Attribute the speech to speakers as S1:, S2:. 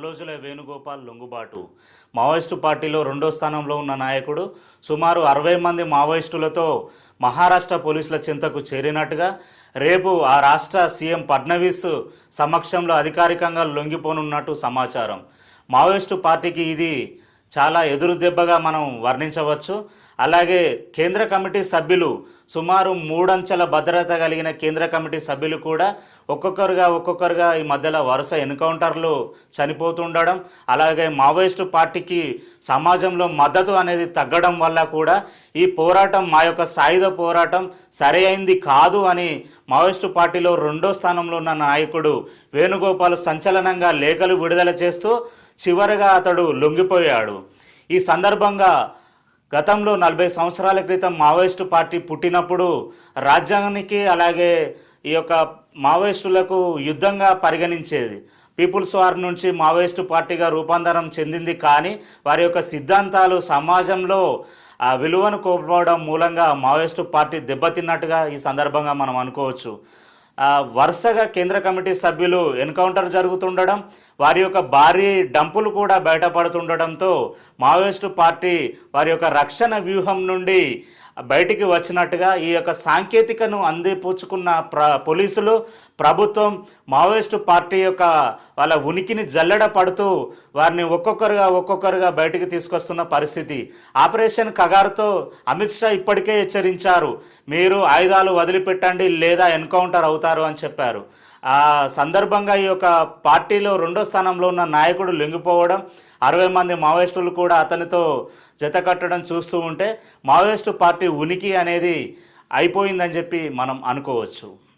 S1: Mallojula Venugopal లొంగుబాటు. Maoist పార్టీలో రెండో స్థానంలో ఉన్న నాయకుడు సుమారు అరవై మంది మావోయిస్టులతో మహారాష్ట్ర పోలీసుల చింతకు చేరినట్టుగా రేపు ఆ రాష్ట్ర సీఎం ఫడ్నవీస్ సమక్షంలో అధికారికంగా లొంగిపోనున్నట్టు సమాచారం. మావోయిస్టు పార్టీకి ఇది చాలా ఎదురు దెబ్బగా మనం వర్ణించవచ్చు. అలాగే కేంద్ర కమిటీ సభ్యులు సుమారు మూడంచెల భద్రత కలిగిన కేంద్ర కమిటీ సభ్యులు కూడా ఒక్కొక్కరుగా ఒక్కొక్కరుగా ఈ మధ్యలో వరుస ఎన్కౌంటర్లు చనిపోతుండడం అలాగే మావోయిస్టు పార్టీకి సమాజంలో మద్దతు అనేది తగ్గడం వల్ల కూడా ఈ పోరాటం మా యొక్క సాయుధ పోరాటం సరైంది కాదు అని మావోయిస్టు పార్టీలో రెండో స్థానంలో ఉన్న నాయకుడు వేణుగోపాల్ సంచలనంగా లేఖలు విడుదల చేస్తూ చివరగా అతడు లొంగిపోయాడు. ఈ సందర్భంగా గతంలో నలభై సంవత్సరాల క్రితం మావోయిస్టు పార్టీ పుట్టినప్పుడు రాజ్యాంగానికి అలాగే ఈ యొక్క మావోయిస్టులకు యుద్ధంగా పరిగణించేది. పీపుల్స్ వార్ నుంచి మావోయిస్టు పార్టీగా రూపాంతరం చెందింది కానీ వారి యొక్క సిద్ధాంతాలు సమాజంలో ఆ విలువను కోల్పోవడం మూలంగా మావోయిస్టు పార్టీ దెబ్బతిన్నట్టుగా ఈ సందర్భంగా మనం అనుకోవచ్చు. వరుసగా కేంద్ర కమిటీ సభ్యులు ఎన్కౌంటర్ జరుగుతుండడం వారి యొక్క భారీ డంపులు కూడా బయటపడుతుండడంతో మావోయిస్టు పార్టీ వారి యొక్క రక్షణ వ్యూహం నుండి బయటికి వచ్చినట్టుగా ఈ యొక్క సాంకేతికను అందిపుచ్చుకున్న ప్ర పోలీసులు ప్రభుత్వం మావోయిస్టు పార్టీ యొక్క వాళ్ళ ఉనికిని జల్లెడ పడుతూ వారిని ఒక్కొక్కరుగా ఒక్కొక్కరుగా బయటికి తీసుకొస్తున్న పరిస్థితి. ఆపరేషన్ కగారుతో అమిత్ షా ఇప్పటికే హెచ్చరించారు. మీరు ఆయుధాలు వదిలిపెట్టండి లేదా ఎన్కౌంటర్ అవుతారు అని చెప్పారు. ఆ సందర్భంగా ఈ యొక్క పార్టీలో రెండో స్థానంలో ఉన్న నాయకుడు లొంగిపోవడం అరవై మంది మావోయిస్టులు కూడా అతనితో జత కట్టడం చూస్తూ ఉంటే మావోయిస్టు పార్టీ ఉనికి అనేది అయిపోయిందని చెప్పి మనం అనుకోవచ్చు.